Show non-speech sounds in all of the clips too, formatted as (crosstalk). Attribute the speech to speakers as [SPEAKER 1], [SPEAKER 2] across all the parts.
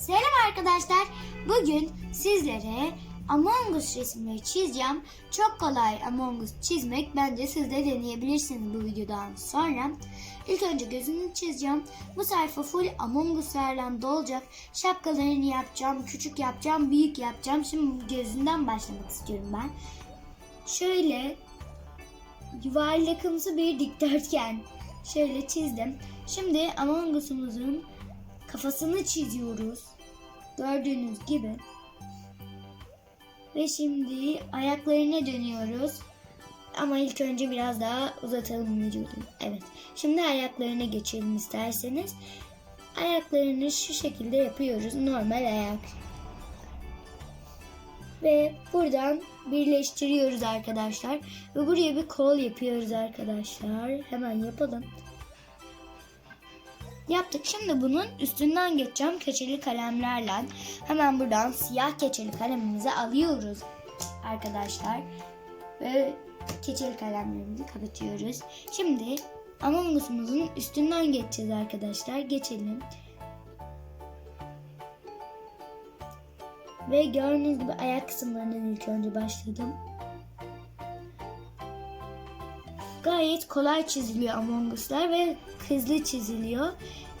[SPEAKER 1] Selam arkadaşlar. Bugün sizlere Among Us resimleri çizeceğim. Çok kolay Among Us çizmek. Bence siz de deneyebilirsiniz bu videodan sonra. İlk önce gözünü çizeceğim. Bu sayfa full Among Us'larla dolacak. Şapkalarını yapacağım, küçük yapacağım, büyük yapacağım. Şimdi gözünden başlamak istiyorum ben. Şöyle yuvarlakamsı bir dikdörtgen. Şöyle çizdim. Şimdi Among Us'umuzun kafasını çiziyoruz. Gördüğünüz gibi. Ve şimdi ayaklarına dönüyoruz. Ama ilk önce biraz daha uzatalım vücudunu. Evet. Şimdi ayaklarına geçelim isterseniz. Ayaklarını şu şekilde yapıyoruz. Normal ayak. Ve buradan birleştiriyoruz arkadaşlar. Ve buraya bir kol yapıyoruz arkadaşlar. Hemen yapalım. Yaptık. Şimdi bunun üstünden geçeceğim keçeli kalemlerle. Hemen buradan siyah keçeli kalemimizi alıyoruz arkadaşlar. Ve keçeli kalemlerimizi kapatıyoruz. Şimdi Us'umuzun üstünden geçeceğiz arkadaşlar. Geçelim. Ve gördüğünüz gibi ayak kısımlarından ilk önce başladım. Gayet kolay çiziliyor Among Us'lar ve hızlı çiziliyor.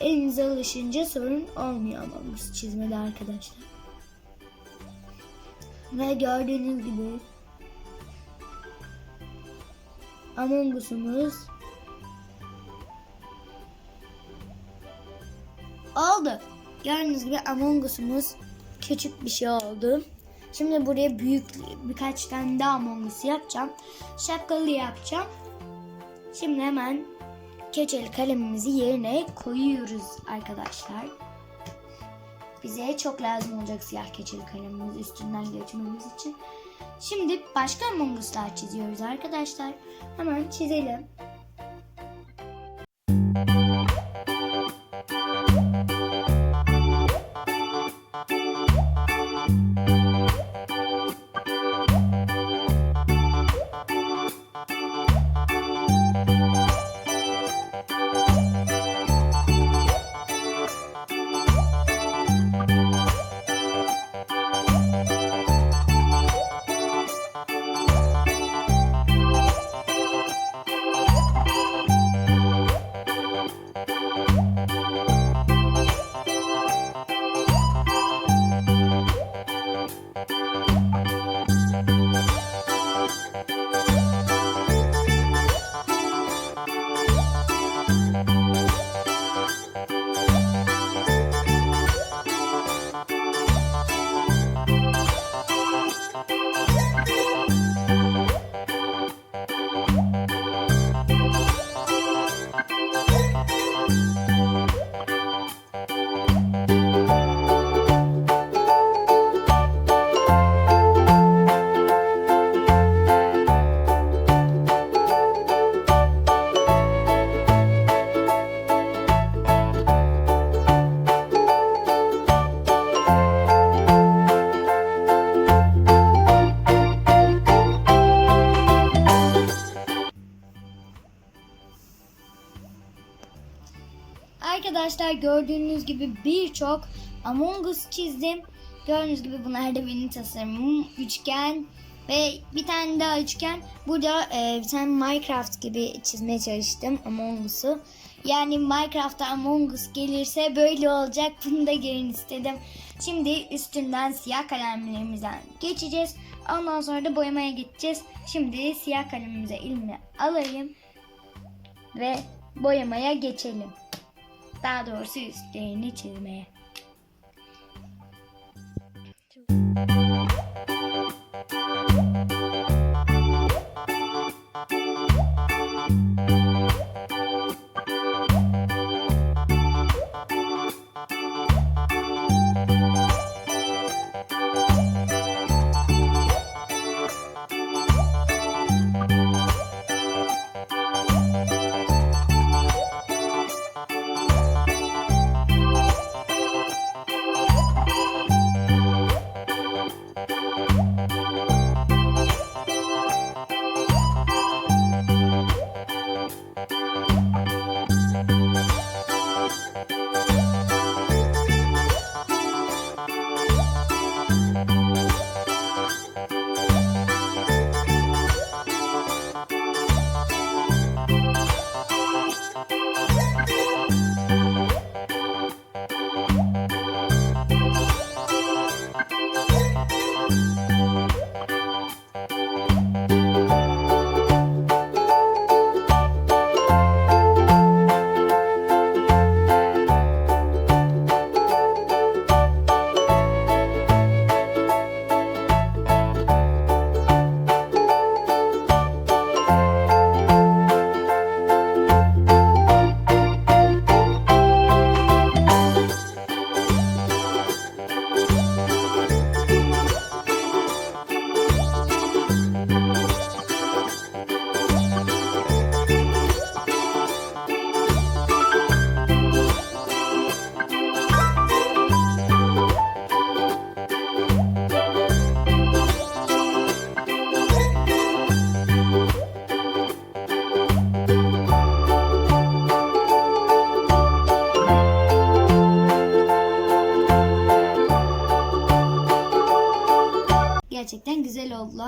[SPEAKER 1] Elinize alışınca sorun olmuyor Among Us çizmede arkadaşlar. Ve gördüğünüz gibi Among Us'umuz oldu. Gördüğünüz gibi Among Us'umuz küçük bir şey oldu. Şimdi buraya büyük birkaç tane daha Among Us yapacağım. Şapkalı yapacağım. Şimdi hemen keçeli kalemimizi yerine koyuyoruz arkadaşlar. Bize çok lazım olacak siyah keçeli kalemimiz üstünden geçmemiz için. Şimdi başka Among Us'lar çiziyoruz arkadaşlar. Hemen çizelim. Gördüğünüz gibi birçok Among Us çizdim. Gördüğünüz gibi bunlar da benim tasarımım. Üçgen ve bir tane daha üçgen. Burada e, bir tane Minecraft gibi çizmeye çalıştım Among Us'u. Yani Minecraft'ta Among Us gelirse böyle olacak. (laughs) Bunu da görün istedim. Şimdi üstünden siyah kalemlerimizden geçeceğiz. Ondan sonra da boyamaya geçeceğiz. Şimdi siyah kalemimize elime alayım. Ve boyamaya geçelim. Daha doğrusu üstlerini çizmeye.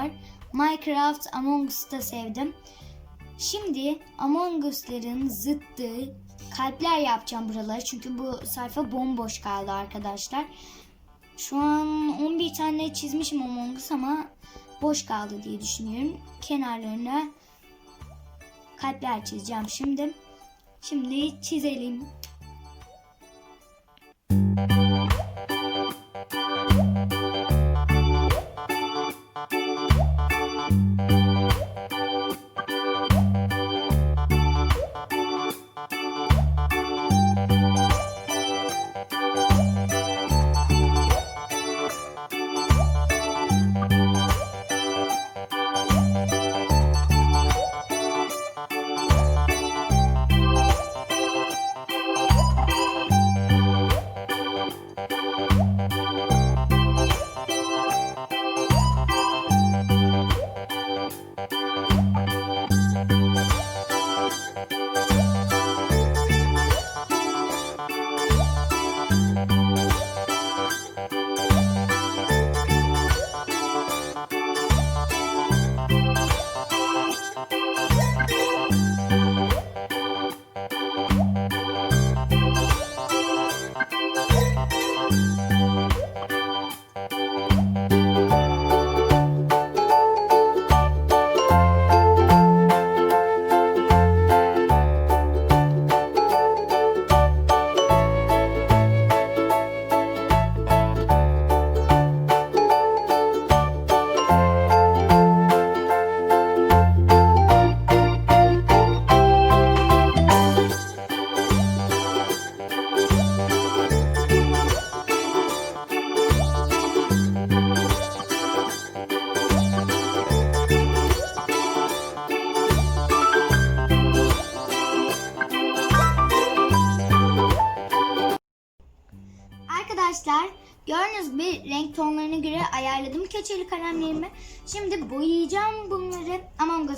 [SPEAKER 1] Var. Minecraft Among Us'ta sevdim. Şimdi Among Us'ların zıttı kalpler yapacağım buraları. Çünkü bu sayfa bomboş kaldı arkadaşlar. Şu an 11 tane çizmişim Among Us ama boş kaldı diye düşünüyorum. Kenarlarına kalpler çizeceğim şimdi. Şimdi çizelim.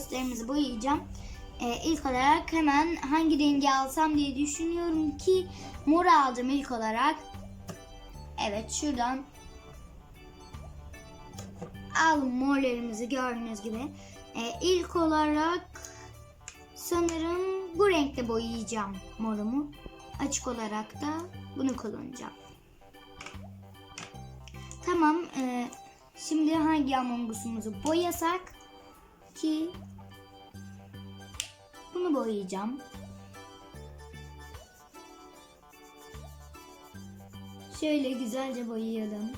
[SPEAKER 1] Us'larımızı boyayacağım. Ee, ilk olarak hemen hangi rengi alsam diye düşünüyorum ki mor aldım ilk olarak. Evet şuradan aldım morlarımızı gördüğünüz gibi. Ee, ilk olarak sanırım bu renkte boyayacağım morumu. Açık olarak da bunu kullanacağım. Tamam. e, şimdi hangi Us'umuzu boyasak ki bunu boyayacağım. Şöyle güzelce boyayalım.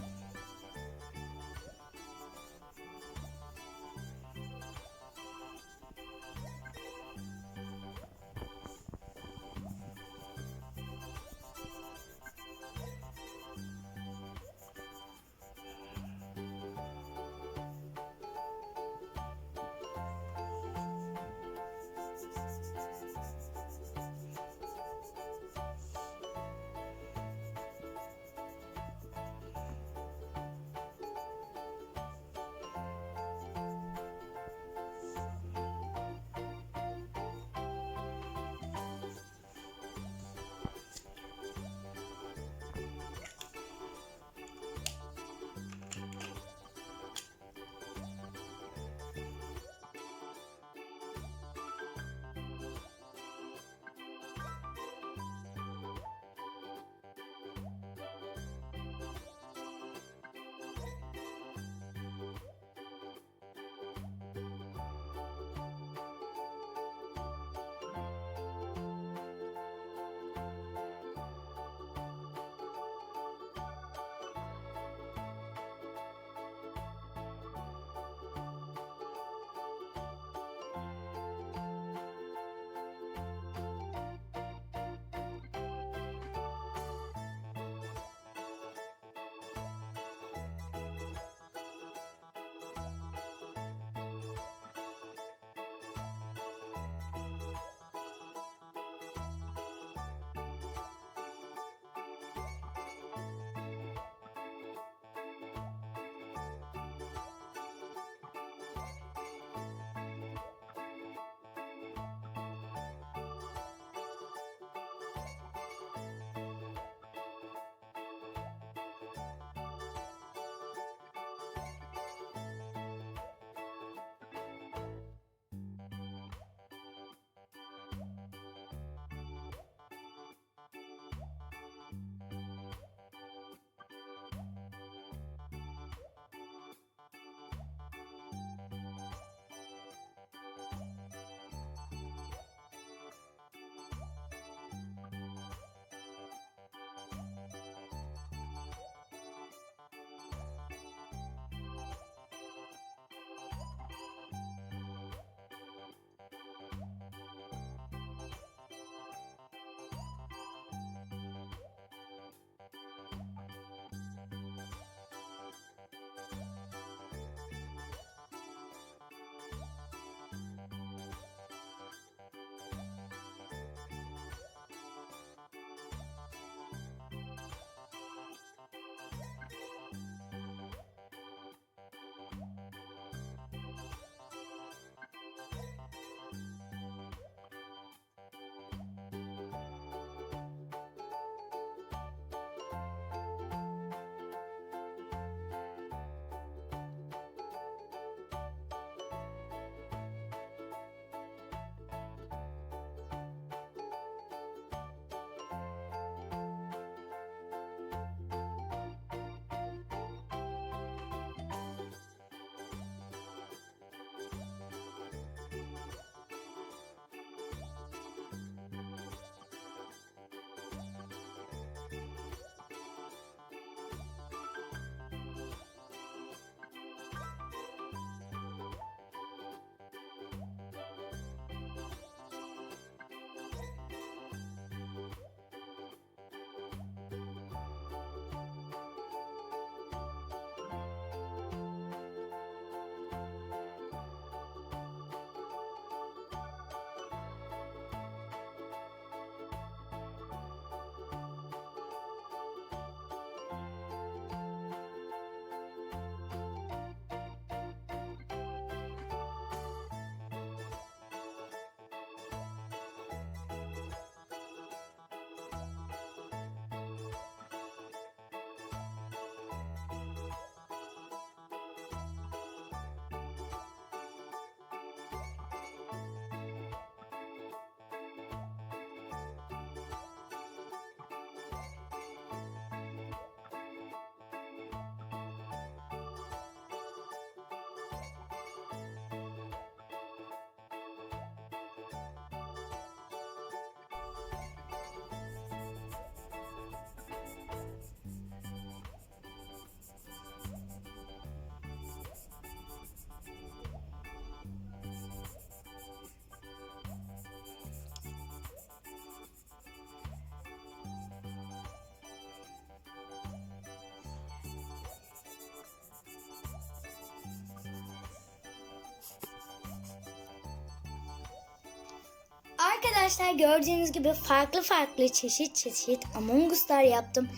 [SPEAKER 1] Arkadaşlar gördüğünüz gibi farklı farklı çeşit çeşit Among Us'lar yaptım.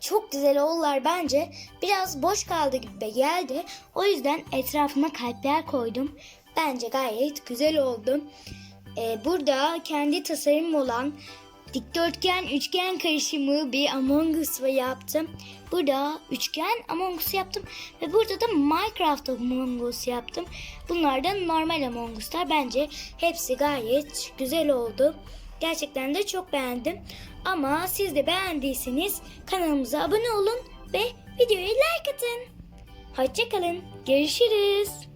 [SPEAKER 1] Çok güzel oldular bence. Biraz boş kaldı gibi geldi. O yüzden etrafıma kalpler koydum. Bence gayet güzel oldu. Ee, burada kendi tasarımım olan dikdörtgen üçgen karışımı bir Among Us yaptım. Burada üçgen Among Us yaptım ve burada da Minecraft Among Us yaptım. Bunlar da normal Among Us'lar. Bence hepsi gayet güzel oldu. Gerçekten de çok beğendim. Ama siz de beğendiyseniz kanalımıza abone olun ve videoya like atın. Hoşçakalın. Görüşürüz.